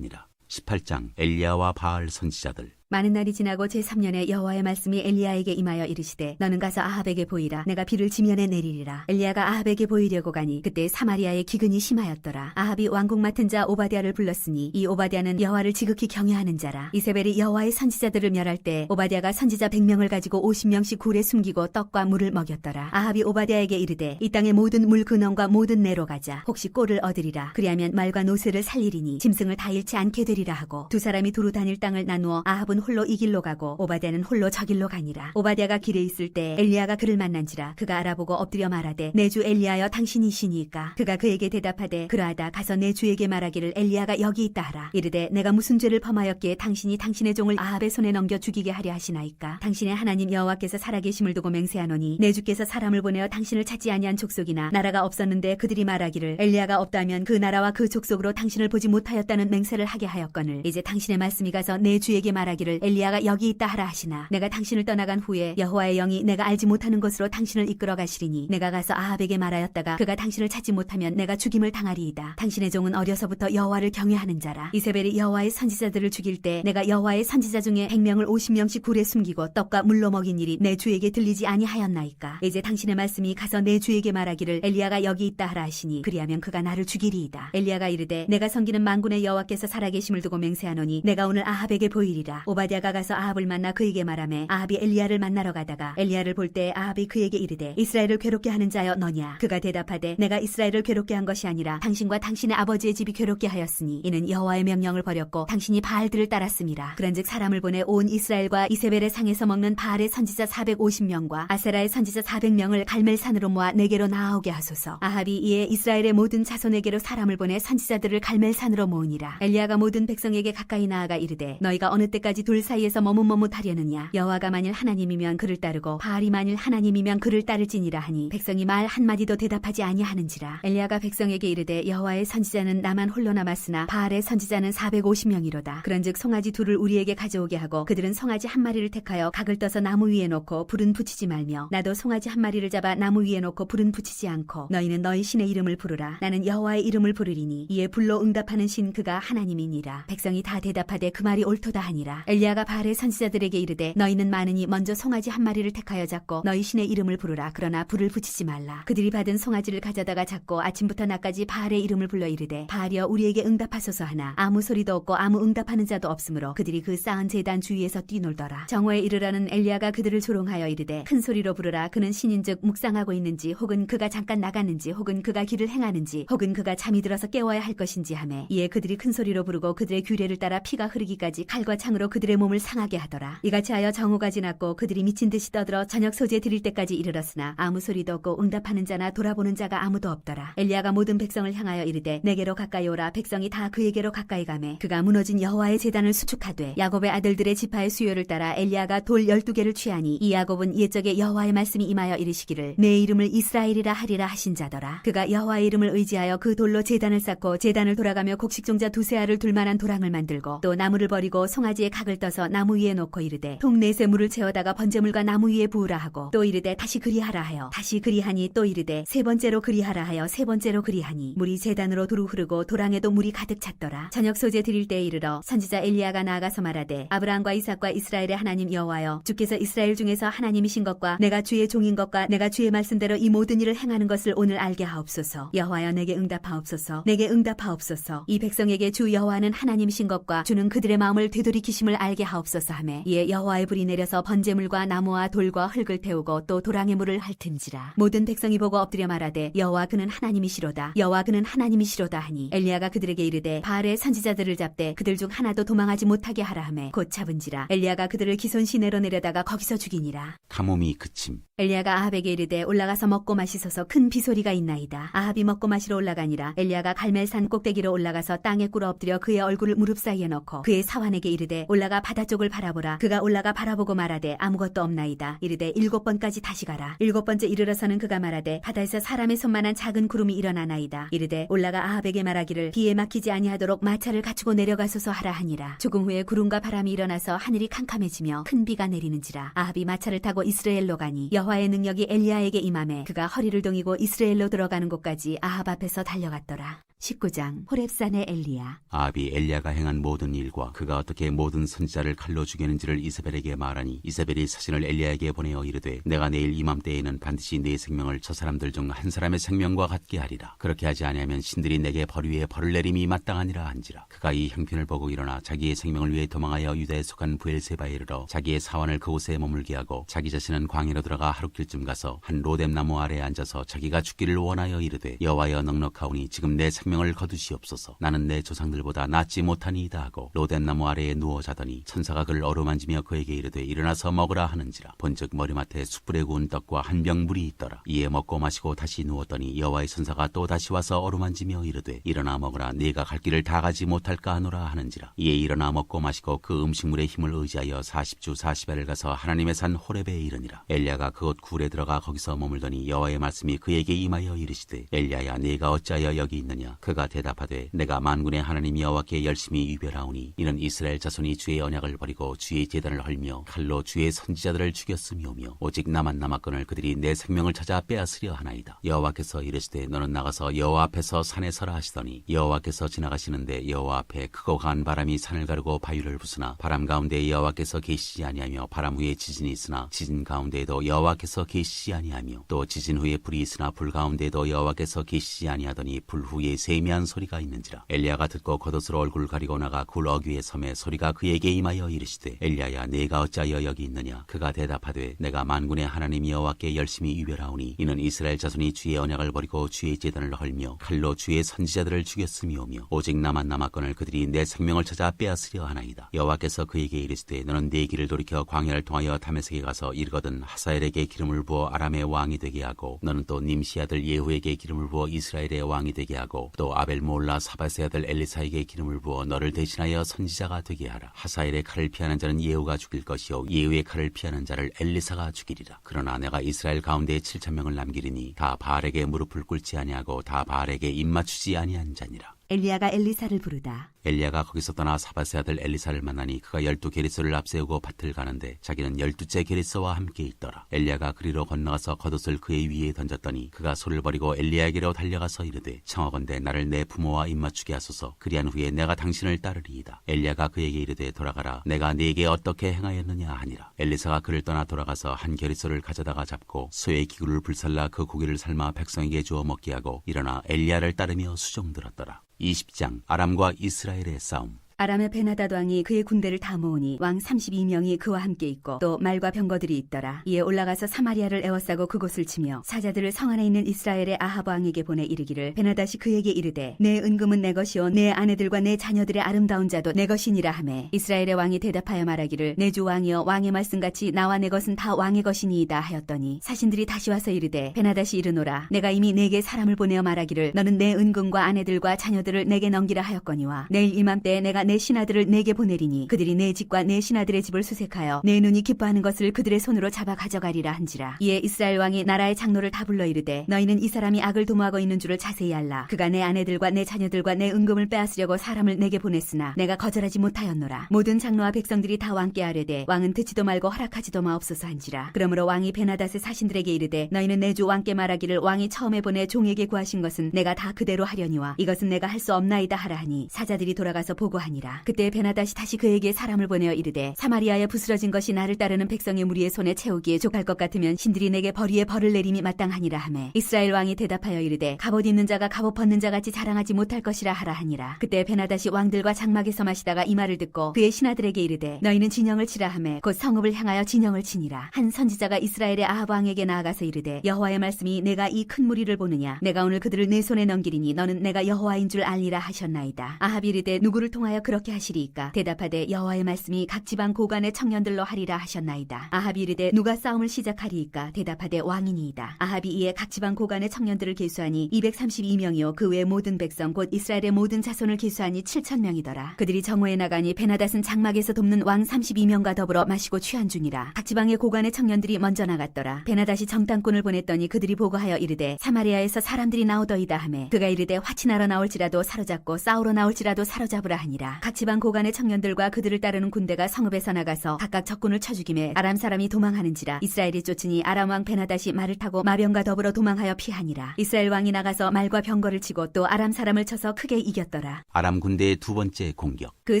하니라. 18장 엘리야와 바알 선지자들 많은 날이 지나고 제3년에 여호와의 말씀이 엘리야에게 임하여 이르시되 너는 가서 아합에게 보이라. 내가 비를 지면에 내리리라. 엘리야가 아합에게 보이려고 가니 그때 사마리아의 기근이 심하였더라. 아합이 왕궁 맡은 자 오바댜를 불렀으니 이 오바댜는 여호와를 지극히 경외하는 자라. 이세벨이 여호와의 선지자들을 멸할 때 오바댜가 선지자 100명을 가지고 50명씩 굴에 숨기고 떡과 물을 먹였더라. 아합이 오바댜에게 이르되 이 땅의 모든 물 근원과 모든 내로 가자. 혹시 꼴을 얻으리라. 그리하면 말과 노새를 살리리니 짐승을 다 잃지 않게 되리라 하고 두 사람이 두루 다닐 땅을 나누어 아합은 홀로 이 길로 가고 오바댜는 홀로 저 길로 가니라. 오바댜가 길에 있을 때 엘리야가 그를 만난지라 그가 알아보고 엎드려 말하되 내 주 엘리야여 당신이시니까. 그가 그에게 대답하되 그러하다 가서 내 주에게 말하기를 엘리야가 여기 있다 하라. 이르되 내가 무슨 죄를 범하였기에 당신이 당신의 종을 아합의 손에 넘겨 죽이게 하려 하시나이까? 당신의 하나님 여호와께서 살아계심을 두고 맹세하노니 내 주께서 사람을 보내어 당신을 찾지 아니한 족속이나 나라가 없었는데 그들이 말하기를 엘리야가 없다면 그 나라와 그 족속으로 당신을 보지 못하였다는 맹세를 하게 하였거늘. 이제 당신의 말씀이 가서 내 주에게 말하기를 엘리야가 여기 있다 하라 하시나. 내가 당신을 떠나간 후에 여호와의 영이 내가 알지 못하는 곳으로 당신을 이끌어 가시리니 내가 가서 아합에게 말하였다가 그가 당신을 찾지 못하면 내가 죽임을 당하리이다. 당신의 종은 어려서부터 여호와를 경외하는 자라. 이세벨이 여호와의 선지자들을 죽일 때 내가 여호와의 선지자 중에 100명을 50명씩 굴에 숨기고 떡과 물로 먹인 일이 내 주에게 들리지 아니하였나이까. 이제 당신의 말씀이 가서 내 주에게 말하기를 엘리야가 여기 있다 하라 하시니 그리하면 그가 나를 죽이리이다. 엘리야가 이르되 내가 섬기는 만군의 여호와께서 살아계심을 두고 맹세하노니 내가 오늘 아합에게 보이리라. 오바 댜가 가서 아합을 만나 그에게 말하매 아합이 엘리야를 만나러 가다가 엘리야를 볼 때 아합이 그에게 이르되 이스라엘을 괴롭게 하는 자여 너냐? 그가 대답하되 내가 이스라엘을 괴롭게 한 것이 아니라 당신과 당신의 아버지의 집이 괴롭게 하였으니 이는 여호와의 명령을 버렸고 당신이 바알들을 따랐습니다. 그런즉 사람을 보내 온 이스라엘과 이세벨의 상에서 먹는 바알의 선지자 450명과 아세라의 선지자 400명을 갈멜산으로 모아 내게로 나아오게 하소서. 아합이 이에 이스라엘의 모든 자손에게로 사람을 보내 선지자들을 갈멜산으로 모으니라. 엘리야가 모든 백성에게 가까이 나아가 이르되 너희가 어느 때까지 둘 사이에서 머뭇머뭇하려느냐? 여호와가 만일 하나님이면 그를 따르고 바알이 만일 하나님이면 그를 따를지니라 하니 백성이 말 한마디도 대답하지 아니하는지라. 엘리야가 백성에게 이르되 여호와의 선지자는 나만 홀로 남았으나 바알의 선지자는 450명이로다. 그런즉 송아지 둘을 우리에게 가져오게 하고 그들은 송아지 한 마리를 택하여 각을 떠서 나무 위에 놓고 불은 붙이지 말며 나도 송아지 한 마리를 잡아 나무 위에 놓고 불은 붙이지 않고 너희는 너희 신의 이름을 부르라. 나는 여호와의 이름을 부르리니 이에 불로 응답하는 신 그가 하나님이니라. 백성이 다 대답하되 그 말이 옳도다 하니라. 엘리 야가 바알의 선지자들에게 이르되 너희는 많으니 먼저 송아지 한 마리를 택하여 잡고 너희 신의 이름을 부르라. 그러나 불을 붙이지 말라. 그들이 받은 송아지를 가져다가 잡고 아침부터 낮까지 바알의 이름을 불러 이르되 바알이여 우리에게 응답하소서 하나. 아무 소리도 없고 아무 응답하는 자도 없으므로 그들이 그 쌓은 재단 주위에서 뛰놀더라. 정오에 이르러는 엘리야가 그들을 조롱하여 이르되 큰 소리로 부르라. 그는 신인즉 묵상하고 있는지 혹은 그가 잠깐 나갔는지 혹은 그가 길을 행하는지 혹은 그가 잠이 들어서 깨워야 할 것인지 하매 이에 그들이 큰 소리로 부르고 그들의 규례를 따라 피가 흐르기까지 칼과 창으로 그들의 몸을 상하게 하더라. 이같이 하여 정오가 지났고 그들이 미친 듯이 떠들어 저녁 소재 드릴 때까지 이르렀으나 아무 소리도 없고 응답하는 자나 돌아보는 자가 아무도 없더라. 엘리야가 모든 백성을 향하여 이르되 내게로 가까이 오라. 백성이 다 그에게로 가까이 가매. 그가 무너진 여호와의 제단을 수축하되 야곱의 아들들의 지파의 수요를 따라 엘리야가 돌 열두 개를 취하니 이 야곱은 옛적에 여호와의 말씀이 임하여 이르시기를 내 이름을 이스라엘이라 하리라 하신 자더라. 그가 여호와의 이름을 의지하여 그 돌로 제단을 쌓고 제단을 돌아가며 곡식종자 두세 알을 둘 만한 도랑을 만들고 또 나무를 버리고 송아지에 각을 떠서 나무 위에 놓고 이르되 통내세 물을 채워다가 번제물과 나무 위에 부으라 하고 또 이르되 다시 그리하라 하여. 다시 그리하니 또 이르되 세 번째로 그리하라 하여 세 번째로 그리하니 물이 제단으로 두루 흐르고 도랑에도 물이 가득 찼더라. 저녁 소재 드릴 때에 이르러 선지자 엘리야가 나아가서 말하되 아브라함과 이삭과 이스라엘의 하나님 여호와여 주께서 이스라엘 중에서 하나님이신 것과 내가 주의 종인 것과 내가 주의 말씀대로 이 모든 일을 행하는 것을 오늘 알게 하옵소서. 여호와여 내게 응답하옵소서. 내게 응답하옵소서. 이 백성에게 주 여호와는 하나님이신 것과 주는 그들의 마음을 되돌이키심을 알게 하옵소서 하매. 이에 여호와의 불이 내려서 번제물과 나무와 돌과 흙을 태우고 또 도랑의 물을 핥은지라. 모든 백성이 보고 엎드려 말하되 여호와 그는 하나님이시로다. 여호와 그는 하나님이시로다 하니. 엘리야가 그들에게 이르되 바알의 선지자들을 잡되 그들 중 하나도 도망하지 못하게 하라 하매. 곧 잡은지라. 엘리야가 그들을 기손 시내로 내려다가 거기서 죽이니라. 가뭄이 그침. 엘리야가 아합에게 이르되 올라가서 먹고 마시소서. 큰 비소리가 있나이다. 아합이 먹고 마시러 올라가니라. 엘리야가 갈멜산 꼭대기로 올라가서 땅에 꿇어 엎드려 그의 얼굴을 무릎 사이에 넣고 그의 사환에게 이르되 올라가 올라가 바다 쪽을 바라보라. 그가 올라가 바라보고 말하되 아무것도 없나이다. 이르되 일곱 번까지 다시 가라. 일곱 번째 이르러서는 그가 말하되 바다에서 사람의 손만한 작은 구름이 일어나나이다. 이르되 올라가 아합에게 말하기를 비에 막히지 아니하도록 마차를 갖추고 내려가소서 하라 하니라. 조금 후에 구름과 바람이 일어나서 하늘이 캄캄해지며 큰 비가 내리는지라. 아합이 마차를 타고 이스라엘로 가니 여호와의 능력이 엘리야에게 임함에 그가 허리를 동이고 이스라엘로 들어가는 곳까지 아합 앞에서 달려갔더라. 19장. 호렙산의 엘리야. 아합이 엘리야가 행한 모든 일과 그가 어떻게 모든 선 지자를 칼로 죽였는지를 이세벨에게 말하니 이세벨이 사신을 엘리야에게 보내어 이르되 내가 내일 이맘때에는 반드시 네 생명을 저 사람들 중 한 사람의 생명과 같게 하리라. 그렇게 하지 아니하면 신들이 내게 벌 위에 벌을 내림이 마땅하니라 한지라. 그가 이 형편을 보고 일어나 자기의 생명을 위해 도망하여 유다에 속한 부엘세바에 이르러 자기의 사원을 그곳에 머물게 하고 자기 자신은 광야로 들어가 하루길쯤 가서 한 로뎀 나무 아래에 앉아서 자기가 죽기를 원하여 이르되 여호와여 넉넉하오니 지금 내 생명을 거두시옵소서. 나는 내 조상들보다 낫지 못하니이다 하고 로뎀 나무 아래에 누워 자더니 천사가 그를 어루만지며 그에게 이르되 일어나서 먹으라 하는지라. 본즉 머리맡에 숯불에 구운 떡과 한 병 물이 있더라. 이에 먹고 마시고 다시 누웠더니 여호와의 천사가 또 다시 와서 어루만지며 이르되 일어나 먹으라. 네가 갈 길을 다 가지 못할까 하노라 하는지라. 이에 일어나 먹고 마시고 그 음식물의 힘을 의지하여 40주 40일을 가서 하나님의 산 호렙에 이르니라. 엘리야가 그곳 굴에 들어가 거기서 머물더니 여호와의 말씀이 그에게 임하여 이르시되 엘리야야 네가 어찌하여 여기 있느냐? 그가 대답하되 내가 만군의 하나님 여호와께 열심히 유별하오니 이는 이스라엘 자손이 주의 언약을 버리고 주의 제단을 헐며 칼로 주의 선지자들을 죽였음이오며 오직 나만 남았거늘 그들이 내 생명을 찾아 빼앗으려 하나이다. 여호와께서 이르시되 너는 나가서 여호와 앞에서 산에 서라 하시더니 여호와께서 지나가시는데 여호와 앞에 크고 강한 바람이 산을 가르고 바위를 부수나 바람 가운데 여호와께서 계시지 아니하며 바람 후에 지진이 있으나 지진 가운데에도 여호와께서 계시지 아니하며 또 지진 후에 불이 있으나 불 가운데에도 여호와께서 계시지 아니하더니 불 후에 세미한 소리가 있는지라 엘리야가 듣고 겉옷으로 얼굴 가리고 나가 굴 어귀에 섬에 소리가 그에게 임하여 이르시되 엘리야야 내가 어찌하여 여기 있느냐? 그가 대답하되 내가 만군의 하나님 여호와께 열심히 유별하오니 이는 이스라엘 자손이 주의 언약을 버리고 주의 제단을 헐며 칼로 주의 선지자들을 죽였음이오며 오직 나만 남았거늘 그들이 내 생명을 찾아 빼앗으려 하나이다. 여호와께서 그에게 이르시되 너는 네 길을 돌이켜 광야를 통하여 다메섹에 가서 이르거든 하사엘에게 기름을 부어 아람의 왕이 되게 하고 너는 또 님시 아들 예후에게 기름을 부어 이스라엘의 왕이 되게 하고 또 아벨 몰라 사바세 아들 엘리사에게 기름을 부어 너를 대신하여 선지자가 되게 하라. 하사 엘의 칼을 피하는 자는 예후가 죽일 것이요 예후의 칼을 피하는 자를 엘리사가 죽이리라. 그러나 내가 이스라엘 가운데 7천 명을 남기리니 다 바알에게 무릎을 꿇지 아니하고 다 바알에게 입 맞추지 아니한 자니라 엘리야가 엘리사를 부르다 엘리야가 거기서 떠나 사바세 아들 엘리사를 만나니 그가 열두 게리스를 앞세우고 밭을 가는데 자기는 열두째 게리스와 함께 있더라. 엘리야가 그리로 건너가서 겉옷을 그의 위에 던졌더니 그가 손을 버리고 엘리야에게로 달려가서 이르되 청하건대 나를 내 부모와 입맞추게 하소서. 그리한 후에 내가 당신을 따르리이다. 엘리야가 그에게 이르되 돌아가라. 내가 네게 어떻게 행하였느냐 하니라. 엘리사가 그를 떠나 돌아가서 한 게리스를 가져다가 잡고 소의 기구를 불살라 그 고기를 삶아 백성에게 주어 먹게 하고 일어나 엘리야를 따르며 수종 들었더라. 20장 아람과 이스라엘의 싸움 아람의 베나다드 왕이 그의 군대를 다 모으니 왕 32명이 그와 함께 있고 또 말과 병거들이 있더라. 이에 올라가서 사마리아를 에워싸고 그곳을 치며 사자들을 성 안에 있는 이스라엘의 아합 왕에게 보내 이르기를 베나다시 그에게 이르되 내 은금은 내 것이요 내 아내들과 내 자녀들의 아름다운 자도 내 것이니라 하매 이스라엘의 왕이 대답하여 말하기를 내 주 왕이여 왕의 말씀같이 나와 내 것은 다 왕의 것이니이다 하였더니 사신들이 다시 와서 이르되 베나다시 이르노라 내가 이미 내게 사람을 보내어 말하기를 너는 내 은금과 아내들과 자녀들을 내게 넘기라 하였거니와 내일 이맘때 내가 내 신하들을 내게 보내리니 그들이 내 집과 내 신하들의 집을 수색하여 내 눈이 기뻐하는 것을 그들의 손으로 잡아 가져가리라 한지라. 이에 이스라엘 왕이 나라의 장로를 다 불러 이르되 너희는 이 사람이 악을 도모하고 있는 줄을 자세히 알라. 그가 내 아내들과 내 자녀들과 내 은금을 빼앗으려고 사람을 내게 보냈으나 내가 거절하지 못하였노라. 모든 장로와 백성들이 다 왕께 아뢰되 왕은 듣지도 말고 허락하지도 마옵소서 한지라. 그러므로 왕이 베나닷의 사신들에게 이르되 너희는 내 주 왕께 말하기를 왕이 처음에 보내 종에게 구하신 것은 내가 다 그대로 하려니와 이것은 내가 할 수 없나이다 하라 하니 사자들이 돌아가서 보고하니 아니라 그때 베나다시 다시 그에게 사람을 보내어 이르되 사마리아에 부스러진 것이 나를 따르는 백성의 무리의 손에 채우기에 족할 것 같으면 신들이 내게 벌이에 벌을 내림이 마땅하니라 하매 이스라엘 왕이 대답하여 이르되 갑옷 입는 자가 갑옷 벗는 자 같이 자랑하지 못할 것이라 하라 하니라. 그때 베나다시 왕들과 장막에서 마시다가 이 말을 듣고 그의 신하들에게 이르되 너희는 진영을 치라 하매 곧 성읍을 향하여 진영을 치니라. 한 선지자가 이스라엘의 아합 왕에게 나아가서 이르되 여호와의 말씀이 내가 이 큰 무리를 보느냐? 내가 오늘 그들을 내 손에 넘기리니 너는 내가 여호와인 줄 알리라 하셨나이다. 아합이 이르되 누구를 통하여 어찌하여 그렇게 하시리이까? 대답하되 여호와의 말씀이 각 지방 고관의 청년들로 하리라 하셨나이다. 아합이 이르되 누가 싸움을 시작하리이까? 대답하되 왕이니이다. 아합이 이에 각 지방 고관의 청년들을 계수하니 232명이요. 그 외 모든 백성 곧 이스라엘의 모든 자손을 계수하니 7천 명이더라. 그들이 정오에 나가니 베나닷은 장막에서 돕는 왕 32명과 더불어 마시고 취한 중이라. 각 지방의 고관의 청년들이 먼저 나갔더라. 베나닷이 정탐꾼을 보냈더니 그들이 보고하여 이르되 사마리아에서 사람들이 나오더이다 하매 그가 이르되 화친하러 나올지라도 사로잡고 싸우러 나올지라도 사로잡으라 하니라 각 지방 고관의 청년들과 그들을 따르는 군대가 성읍에서 나가서 각각 적군을 쳐 죽임에 아람 사람이 도망하는지라 이스라엘이 쫓으니 아람 왕 베나닷이 말을 타고 마병과 더불어 도망하여 피하니라. 이스라엘 왕이 나가서 말과 병거를 치고 또 아람 사람을 쳐서 크게 이겼더라. 아람 군대의 두 번째 공격. 그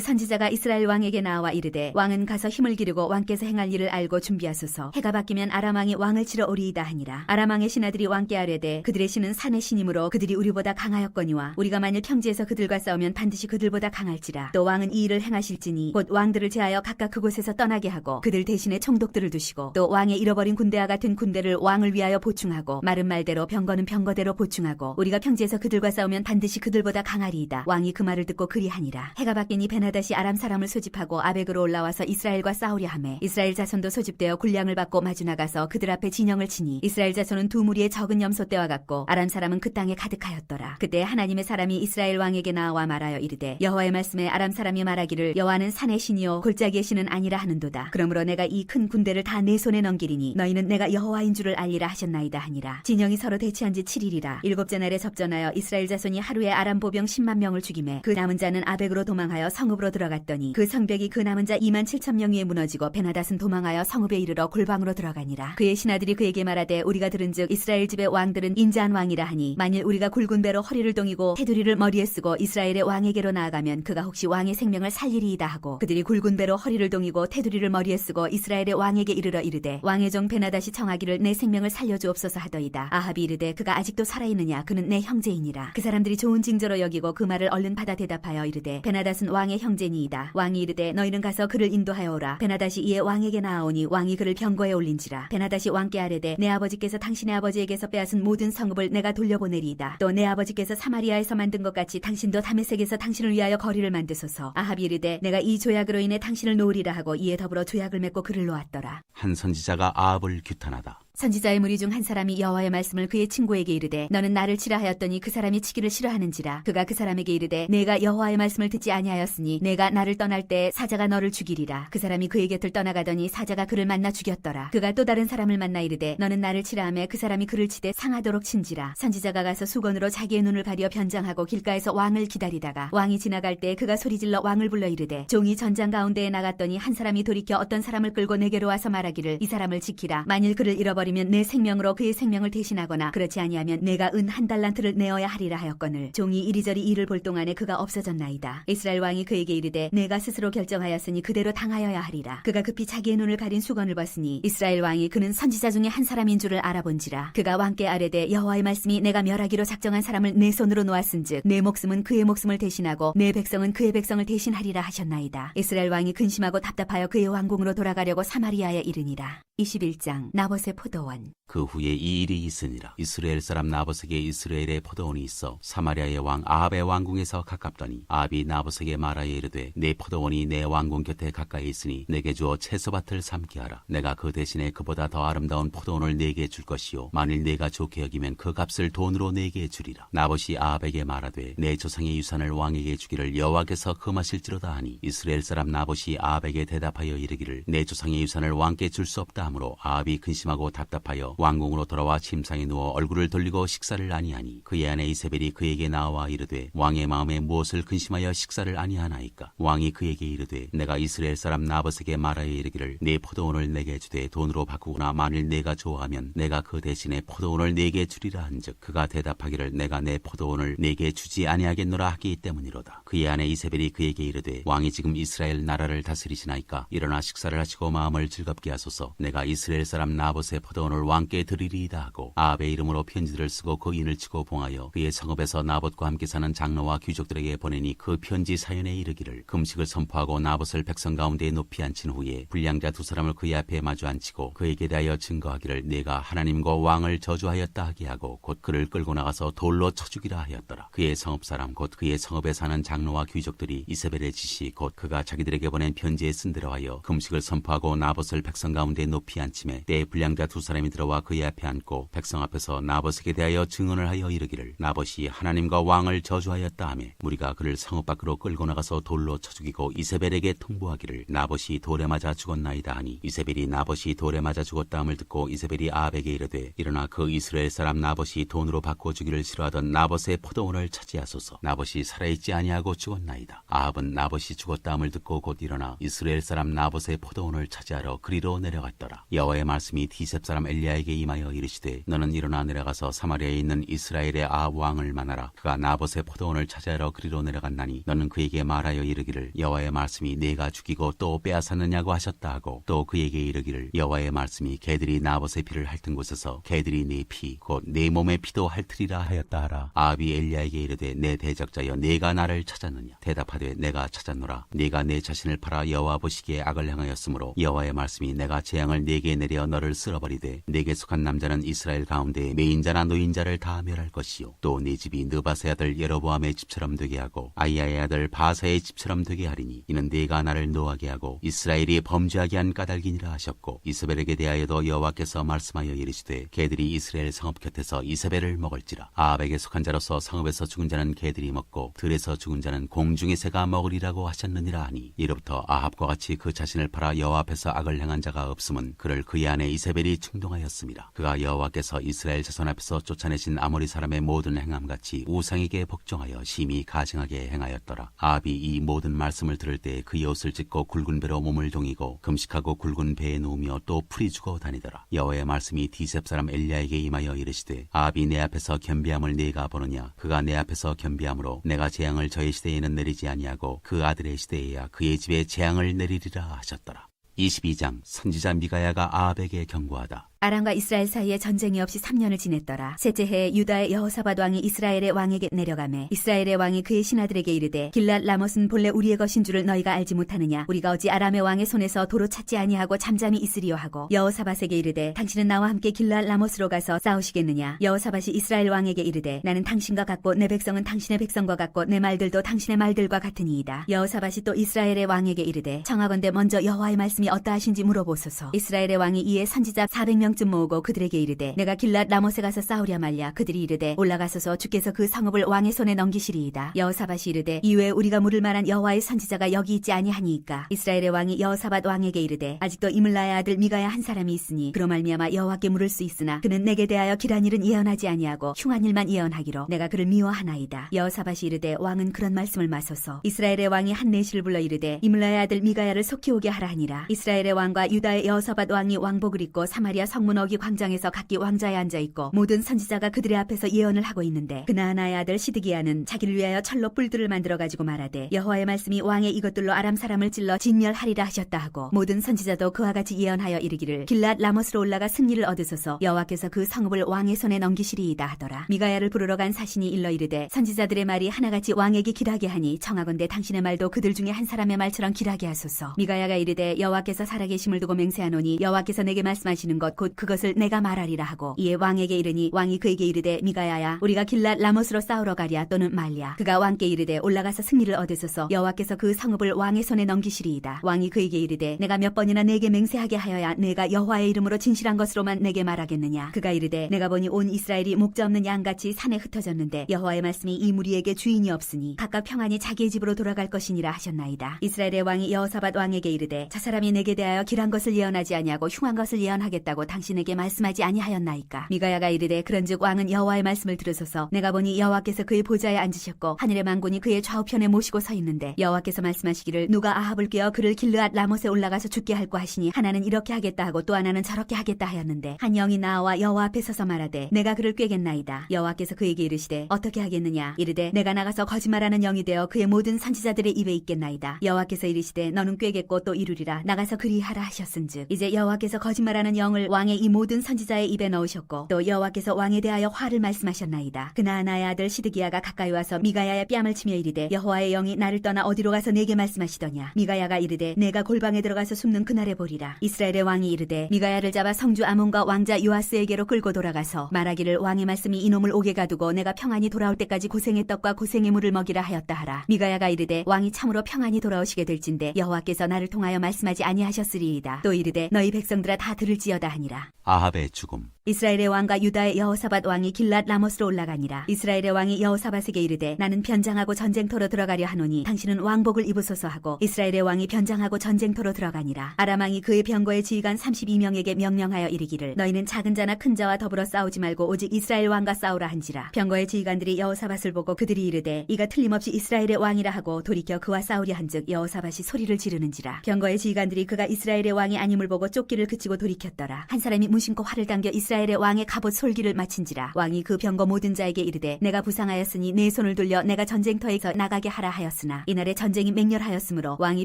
선지자가 이스라엘 왕에게 나와 이르되 왕은 가서 힘을 기르고 왕께서 행할 일을 알고 준비하소서. 해가 바뀌면 아람 왕이 왕을 치러 오리이다 하니라. 아람 왕의 신하들이 왕께 아뢰되 그들의 신은 산의 신이므로 그들이 우리보다 강하였거니와 우리가 만일 평지에서 그들과 싸우면 반드시 그들보다 강할지라 또 왕은 이 일을 행하실지니 곧 왕들을 제하여 각각 그곳에서 떠나게 하고 그들 대신에 총독들을 두시고 또 왕의 잃어버린 군대와 같은 군대를 왕을 위하여 보충하고 마른 말대로 병거는 병거대로 보충하고 우리가 평지에서 그들과 싸우면 반드시 그들보다 강하리이다. 왕이 그 말을 듣고 그리하니라. 해가 바뀌니 베나다시 아람 사람을 소집하고 아벡으로 올라와서 이스라엘과 싸우려 하매 이스라엘 자손도 소집되어 군량을 받고 마주 나가서 그들 앞에 진영을 치니 이스라엘 자손은 두 무리의 적은 염소 떼와 같고 아람 사람은 그 땅에 가득하였더라. 그때 하나님의 사람이 이스라엘 왕에게 나와 말하여 이르되 여호와의 말씀에 아람 사람이 말하기를 여호와는 산의 신이요 골짜기의 신은 아니라 하는도다. 그러므로 내가 이 큰 군대를 다 내 손에 넘기리니 너희는 내가 여호와인 줄을 알리라 하셨나이다 하니라. 진영이 서로 대치한 지 7일이라 일곱째 날에 접전하여 이스라엘 자손이 하루에 아람 보병 10만 명을 죽임에 그 남은 자는 아벡으로 도망하여 성읍으로 들어갔더니 그 성벽이 그 남은 자 2만 7천 명 위에 무너지고 베나닷은 도망하여 성읍에 이르러 골방으로 들어가니라. 그의 신하들이 그에게 말하되 우리가 들은즉 이스라엘 집의 왕들은 인자한 왕이라 하니 만일 우리가 굵은 배로 허리를 동이고 테두리를 머리에 쓰고 이스라엘의 왕에게로 나아가면 그가 혹시 왕의 생명을 살리리이다 하고 그들이 굵은 배로 허리를 동이고 테두리를 머리에 쓰고 이스라엘의 왕에게 이르러 이르되 왕의 종 베나닷이 청하기를 내 생명을 살려주옵소서 하더이다. 아합이 이르되 그가 아직도 살아있느냐? 그는 내 형제이니라. 그 사람들이 좋은 징조로 여기고 그 말을 얼른 받아 대답하여 이르되 베나닷은 왕의 형제니이다. 왕이 이르되 너희는 가서 그를 인도하여 오라. 베나닷이 이에 왕에게 나아오니 왕이 그를 병거에 올린지라. 베나닷이 왕께 아뢰되 내 아버지께서 당신의 아버지에게서 빼앗은 모든 성읍을 내가 돌려보내리이다. 또 내 아버지께서 사마리아에서 만든 것 같이 당신도 다메섹에서 당신을 위하여 거리를 만 드소서 아합이 이르되 내가 이 조약으로 인해 당신을 놓으리라 하고 이에 더불어 조약을 맺고 그를 놓았더라 한 선지자가 아합을 규탄하다. 선지자의 무리 중 한 사람이 여호와의 말씀을 그의 친구에게 이르되 너는 나를 치라 하였더니 그 사람이 치기를 싫어하는지라. 그가 그 사람에게 이르되 내가 여호와의 말씀을 듣지 아니하였으니 내가 나를 떠날 때 사자가 너를 죽이리라. 그 사람이 그의 곁을 떠나가더니 사자가 그를 만나 죽였더라. 그가 또 다른 사람을 만나 이르되 너는 나를 치라 하매 그 사람이 그를 치되 상하도록 친지라. 선지자가 가서 수건으로 자기의 눈을 가려 변장하고 길가에서 왕을 기다리다가 왕이 지나갈 때 그가 소리질러 왕을 불러 이르되 종이 전장 가운데에 나갔더니 한 사람이 돌이켜 어떤 사람을 끌고 내게로 와서 말하기를 이 사람을 지키라. 만일 그를 잃어버리 면 내 생명으로 그의 생명을 대신하거나 그렇지 아니하면 내가 은 한 달란트를 내어야 하리라 하였거늘 종이 이리저리 일을 볼 동안에 그가 없어졌나이다. 이스라엘 왕이 그에게 이르되 내가 스스로 결정하였으니 그대로 당하여야 하리라. 그가 급히 자기의 눈을 가린 수건을 벗으니 이스라엘 왕이 그는 선지자 중에 한 사람인 줄을 알아본지라. 그가 왕께 아뢰되 여호와의 말씀이 내가 멸하기로 작정한 사람을 내 손으로 놓았은즉 내 목숨은 그의 목숨을 대신하고 내 백성은 그의 백성을 대신하리라 하셨나이다. 이스라엘 왕이 근심하고 답답하여 그의 왕궁으로 돌아가려고 사마리아에 이르니라. 21장 나봇의 포도 원 그 후에 이 일이 있으니라. 이스라엘 사람 나봇에게 이스라엘의 포도원이 있어 사마리아의 왕 아합의 왕궁에서 가깝더니 아합이 나봇에게 말하여 이르되 내 포도원이 내 왕궁 곁에 가까이 있으니 내게 주어 채소밭을 삼게 하라. 내가 그 대신에 그보다 더 아름다운 포도원을 내게 줄 것이요. 만일 내가 좋게 여기면 그 값을 돈으로 내게 주리라. 나봇이 아합에게 말하되 내 조상의 유산을 왕에게 주기를 여호와께서 금하실지로다 하니 이스라엘 사람 나봇이 아합에게 대답하여 이르기를 내 조상의 유산을 왕께 줄 수 없다 하므로 아합이 근심하고 답 답하여 왕궁으로 돌아와 침상에 누워 얼굴을 돌리고 식사를 아니하니 그의 아내 이세벨이 그에게 나와 이르되 왕의 마음에 무엇을 근심하여 식사를 아니하나이까? 왕이 그에게 이르되 내가 이스라엘 사람 나봇에게 말하여 이르기를 내 포도원을 내게 주되 돈으로 바꾸거나 만일 내가 좋아하면 내가 그 대신에 포도원을 내게 주리라 한즉 그가 대답하기를 내가 내 포도원을 내게 주지 아니하겠노라 하기 때문이로다. 그의 아내 이세벨이 그에게 이르되 왕이 지금 이스라엘 나라를 다스리시나이까? 일어나 식사를 하시고 마음을 즐겁게 하소서. 내가 이스라엘 사람 나봇의 포도원을 왕께 드리리이다 하고 아합의 이름으로 편지들을 쓰고 그 인을 치고 봉하여 그의 성읍에서 나봇과 함께 사는 장로와 귀족들에게 보내니 그 편지 사연에 이르기를 금식을 선포하고 나봇을 백성 가운데 높이 앉힌 후에 불량자 두 사람을 그의 앞에 마주 앉히고 그에게 대하여 증거하기를 내가 하나님과 왕을 저주하였다 하게 하고 곧 그를 끌고 나가서 돌로 쳐 죽이라 하였더라. 그의 성읍 사람 곧 그의 성읍에 사는 장로와 귀족들이 이세벨의 지시 곧 그가 자기들에게 보낸 편지에 쓴 대로 하여 금식을 선포하고 나봇을 백성 가운데 높이 앉힘에 때에 불량자 두 사람이 들어와 그의 앞에 앉고 백성 앞에서 나봇에게 대하여 증언을 하여 이르기를 나봇이 하나님과 왕을 저주하였다 하매 무리가 그를 성읍 밖으로 끌고 나가서 돌로 쳐 죽이고 이세벨에게 통보하기를 나봇이 돌에 맞아 죽었나이다 하니 이세벨이 나봇이 돌에 맞아 죽었다 함을 듣고 이세벨이 아합에게 이르되 일어나 그 이스라엘 사람 나봇이 돈으로 바꿔 주기를 싫어하던 나봇의 포도원을 차지하소서. 나봇이 살아있지 아니하고 죽었나이다. 아합은 나봇이 죽었다 함을 듣고 곧 일어나 이스라엘 사람 나봇의 포도원을 차지하러 그리로 내려갔더라. 여호와의 말씀이 디셉 사람 엘리야에게 임하여 이르시되 너는 일어나 내려가서 사마리아에 있는 이스라엘의 아합 왕을 만나라. 그가 나봇의 포도원을 차지하러 그리로 내려갔나니 너는 그에게 말하여 이르기를 여호와의 말씀이 내가 죽이고 또 빼앗았느냐고 하셨다 하고 또 그에게 이르기를 여호와의 말씀이 개들이 나봇의 피를 핥은 곳에서 개들이 네 피곧내 몸의 피도 핥으리라 하였다 하라. 아합이 엘리야에게 이르되 내 대적자여 내가 나를 찾았느냐? 대답하되 내가 찾았노라. 네가 내 자신을 팔아 여호와 보시기에 악을 행하였으므로 여호와의 말씀이 내가 재앙을 네게 내려 너를 쓸어버리 되 네게 속한 남자는 이스라엘 가운데 메인자나 노인자를 다 멸할 것이요. 또 네 집이 느바세 아들 예로보암의 집처럼 되게 하고 아이야의 아들 바사의 집처럼 되게 하리니 이는 네가 나를 노하게 하고 이스라엘이 범죄하게 한 까닭이니라 하셨고 이스벨에게 대하여도 여호와께서 말씀하여 이르시되 개들이 이스라엘 성읍 곁에서 이스벨을 먹을지라. 아합에게 속한 자로서 성읍에서 죽은 자는 개들이 먹고 들에서 죽은 자는 공중의 새가 먹으리라고 하셨느니라 하니 이로부터 아합과 같이 그 자신을 팔아 여호와 앞에서 악을 행한 자가 없음은 그를 그의 아내 이세벨이 충동하였습니다. 그가 여호와께서 이스라엘 자손 앞에서 쫓아내신 아모리 사람의 모든 행함같이 우상에게 복종하여 심히 가증하게 행하였더라. 아합이 이 모든 말씀을 들을 때 그의 옷을 찢고 굵은 배로 몸을 동이고 금식하고 굵은 배에 누우며 또 풀이 주고 다니더라. 여호와의 말씀이 디셉 사람 엘리야에게 임하여 이르시되 아합이 내 앞에서 겸비함을 내가 보느냐 그가 내 앞에서 겸비함으로 내가 재앙을 저의 시대에는 내리지 아니하고 그 아들의 시대에야 그의 집에 재앙을 내리리라 하셨더라. 22장 선지자 미가야가 아합에게 경고하다. 아람과 이스라엘 사이에 전쟁이 없이 3년을 지냈더라. 셋째 해에 유다의 여호사밧 왕이 이스라엘의 왕에게 내려가매 이스라엘의 왕이 그의 신하들에게 이르되 길랏 라못은 본래 우리의 것인 줄을 너희가 알지 못하느냐? 우리가 어찌 아람의 왕의 손에서 도로 찾지 아니하고 잠잠히 있으리요 하고 여호사밧에게 이르되 당신은 나와 함께 길랏 라못으로 가서 싸우시겠느냐? 여호사밧이 이스라엘 왕에게 이르되 나는 당신과 같고 내 백성은 당신의 백성과 같고 내 말들도 당신의 말들과 같으니이다. 여호사밧이 또 이스라엘의 왕에게 이르되 청하건대 먼저 여호와의 말씀이 어떠하신지 물어보소서. 이스라엘의 왕이 이에 선지자 400명 쯤 모으고 그들에게 이르되 내가 길랏 라못에 가서 싸우랴 말랴. 그들이 이르되 올라가소서 주께서 그 성읍을 왕의 손에 넘기시리이다. 여호사밧이 이르되 이외에 우리가 물을 만한 여호와의 선지자가 여기 있지 아니하니이까. 이스라엘의 왕이 여호사밧 왕에게 이르되 아직도 이물라의 아들 미가야 한 사람이 있으니 그로 말미암아 여호와께 물을 수 있으나 그는 내게 대하여 길한 일은 예언하지 아니하고 흉한 일만 예언하기로 내가 그를 미워하나이다. 여호사밧이 이르되 왕은 그런 말씀을 마소서. 이스라엘의 왕이 한 내시를 불러 이르되 이물라의 아들 미가야를 속히 오게 하라 하니라. 이스라엘의 왕과 유다의 여호사밧 왕이 왕복을 입고 사마리아 성문 어기 광장에서 각기 왕자에 앉아 있고 모든 선지자가 그들의 앞에서 예언을 하고 있는데 그나나의 아들 시드기야는 자기를 위하여 철로 뿔들을 만들어 가지고 말하되 여호와의 말씀이 왕의 이것들로 아람 사람을 찔러 진멸하리라 하셨다 하고 모든 선지자도 그와 같이 예언하여 이르기를 길랏 라못으로 올라가 승리를 얻으소서 여호와께서 그 성읍을 왕의 손에 넘기시리이다 하더라. 미가야를 부르러 간 사신이 일러 이르되 선지자들의 말이 하나같이 왕에게 길하게 하니 청하건대 당신의 말도 그들 중에 한 사람의 말처럼 길하게 하소서. 미가야가 이르되 여호와께서 살아계심을 두고 맹세하노니 여호와께서 내게 말씀하시는 것 곧 그것을 내가 말하리라 하고 이에 왕에게 이르니 왕이 그에게 이르되 미가야야 우리가 길랏 라못으로 싸우러 가랴 또는 말랴. 그가 왕께 이르되 올라가서 승리를 얻으소서. 여호와께서 그 성읍을 왕의 손에 넘기시리이다. 왕이 그에게 이르되 내가 몇 번이나 내게 맹세하게 하여야 내가 여호와의 이름으로 진실한 것으로만 내게 말하겠느냐? 그가 이르되 내가 보니 온 이스라엘이 목자 없는 양같이 산에 흩어졌는데 여호와의 말씀이 이 무리에게 주인이 없으니 각각 평안히 자기의 집으로 돌아갈 것이니라 하셨나이다. 이스라엘의 왕이 여호사밧 왕에게 이르되 저 사람이 내게 대하여 길한 것을 예언하지 아니하고 흉한 것을 예언하겠다고 당 신에게 말씀하지 아니하였나이까? 미가야가 이르되 그런즉 왕은 여호와의 말씀을 들으소서. 내가 보니 여호와께서 그의 보좌에 앉으셨고 하늘의 망군이 그의 좌우편에 모시고 서 있는데 여호와께서 말씀하시기를 누가 아합을 꿰어 그를 길르앗 라못에 올라가서 죽게 할고 하시니 하나는 이렇게 하겠다 하고 또 하나는 저렇게 하겠다 하였는데 한 영이 나와 여호와 앞에 서서 말하되 내가 그를 꿰겠나이다. 여호와께서 그에게 이르시되 어떻게 하겠느냐? 이르되 내가 나가서 거짓말하는 영이 되어 그의 모든 선지자들의 입에 있겠나이다. 여호와께서 이르시되 너는 꿰겠고 또 이루리라. 나가서 그리하라 하셨은즉 이제 여호와께서 거짓말하는 영을 왕의 이 모든 선지자의 입에 넣으셨고 또 여호와께서 왕에 대하여 화를 말씀하셨나이다. 그나아나의 아들 시드기야가 가까이 와서 미가야의 뺨을 치며 이르되 여호와의 영이 나를 떠나 어디로 가서 내게 말씀하시더냐? 미가야가 이르되 내가 골방에 들어가서 숨는 그날에 보리라. 이스라엘의 왕이 이르되 미가야를 잡아 성주 아몬과 왕자 요아스에게로 끌고 돌아가서 말하기를 왕의 말씀이 이놈을 옥에 가두고 내가 평안히 돌아올 때까지 고생의 떡과 고생의 물을 먹이라 하였다 하라. 미가야가 이르되 왕이 참으로 평안히 돌아오시게 될진데 여호와께서 나를 통하여 말씀하지 아니하셨으리이다. 또 이르되 너희 백성들아 다 들을지어다 하니라 아합의 죽음 이스라엘의 왕과 유다의 여호사밧 왕이 길랏 라모스로 올라가니라. 이스라엘의 왕이 여호사밧에게 이르되 나는 변장하고 전쟁터로 들어가려 하노니 당신은 왕복을 입으소서 하고 이스라엘의 왕이 변장하고 전쟁터로 들어가니라. 아람 왕이 그의 병거의 지휘관 32명에게 명령하여 이르기를 너희는 작은 자나 큰 자와 더불어 싸우지 말고 오직 이스라엘 왕과 싸우라 한지라. 병거의 지휘관들이 여호사밧을 보고 그들이 이르되 이가 틀림없이 이스라엘의 왕이라 하고 돌이켜 그와 싸우려 한즉 여호사밧이 소리를 지르는지라. 병거의 지휘관들이 그가 이스라엘의 왕이 아님을 보고 쫓기를 그치고 돌이켰더라. 한 사람이 무심코 활을 당겨 이스라엘의 왕의 갑옷 솔기를 마친지라. 왕이 그 병거 모든 자에게 이르되 내가 부상하였으니 내 손을 돌려 내가 전쟁터에서 나가게 하라 하였으나. 이날에 전쟁이 맹렬하였으므로 왕이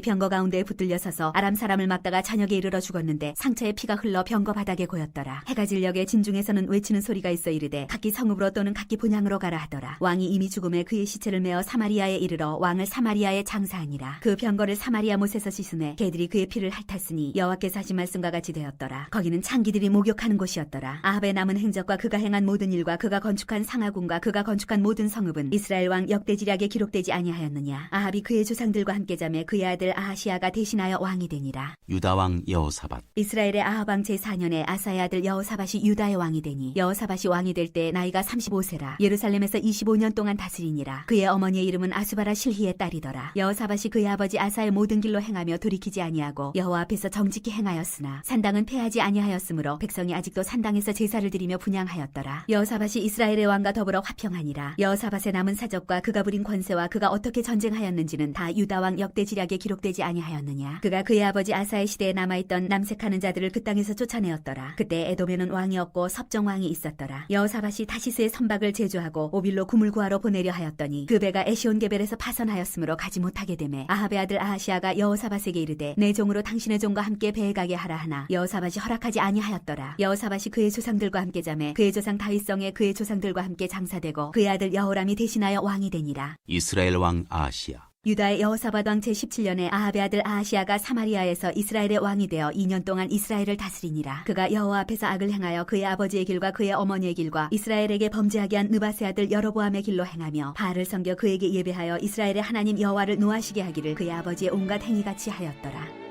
병거 가운데에 붙들려 서서 아람 사람을 막다가 저녁에 이르러 죽었는데 상처에 피가 흘러 병거 바닥에 고였더라. 해가 질녘에 진중에서는 외치는 소리가 있어 이르되 각기 성읍으로 또는 각기 본향으로 가라 하더라. 왕이 이미 죽음에 그의 시체를 메어 사마리아에 이르러 왕을 사마리아에 장사하니라. 그 병거를 사마리아 못에서 씻으매 개들이 그의 피를 핥았으니 여호와께서 하신 말씀과 같이 되었더라. 거기는 창 기들이 목욕하는 곳이었더라. 아합의 남은 행적과 그가 행한 모든 일과 그가 건축한 상하군과 그가 건축한 모든 성읍은 이스라엘 왕 역대지략에 기록되지 아니하였느냐. 아합이 그의 조상들과 함께 잠에 그의 아들 아하시아가 대신하여 왕이 되니라. 유다 왕 여호사밧. 이스라엘의 아합 왕 제4년에 아사의 아들 여호사밧이 유다의 왕이 되니 여호사밧이 왕이 될 때 나이가 35세라. 예루살렘에서 25년 동안 다스리니라. 그의 어머니의 이름은 아수바라 실히의 딸이더라. 여호사밧이 그의 아버지 아사의 모든 길로 행하며 돌이키지 아니하고 여호와 앞에서 정직히 행하였으나 산당은 패하지 아니하였으 므로 백성이 아직도 산당에서 제사를 드리며 분양하였더라. 여호사밧이 이스라엘의 왕과 더불어 화평하니라. 여호사밧의 남은 사적과 그가 부린 권세와 그가 어떻게 전쟁하였는지는 다 유다 왕 역대 지략에 기록되지 아니하였느냐. 그가 그의 아버지 아사의 시대에 남아있던 남색하는 자들을 그 땅에서 쫓아내었더라. 그때 에돔에는 왕이 없고 섭정 왕이 있었더라. 여호사밧이 타시스의 선박을 제조하고 오빌로 구물 구하러 보내려 하였더니 그 배가 에시온 게벨에서 파선하였으므로 가지 못하게 되매 아합의 아들 아하시아가 여호사밧에게 이르되 내 종으로 당신의 종과 함께 배에 가게 하라 하나. 여호사밧이 허락하지 아니하 였더라 여호사밧이 그의 조상들과 함께 잠에 그의 조상 다윗성에 그의 조상들과 함께 장사되고 그의 아들 여호람이 대신하여 왕이 되니라 이스라엘 왕 아시야 유다의 여호사밧 왕 제17년에 아합의 아들 아하시아가 사마리아에서 이스라엘의 왕이 되어 2년 동안 이스라엘을 다스리니라. 그가 여호와 앞에서 악을 행하여 그의 아버지의 길과 그의 어머니의 길과 이스라엘에게 범죄하게 한 느바세 아들 여로보암의 길로 행하며 바알을 섬겨 그에게 예배하여 이스라엘의 하나님 여호와를 노하시게 하기를 그의 아버지의 온갖 행위같이 하였더라.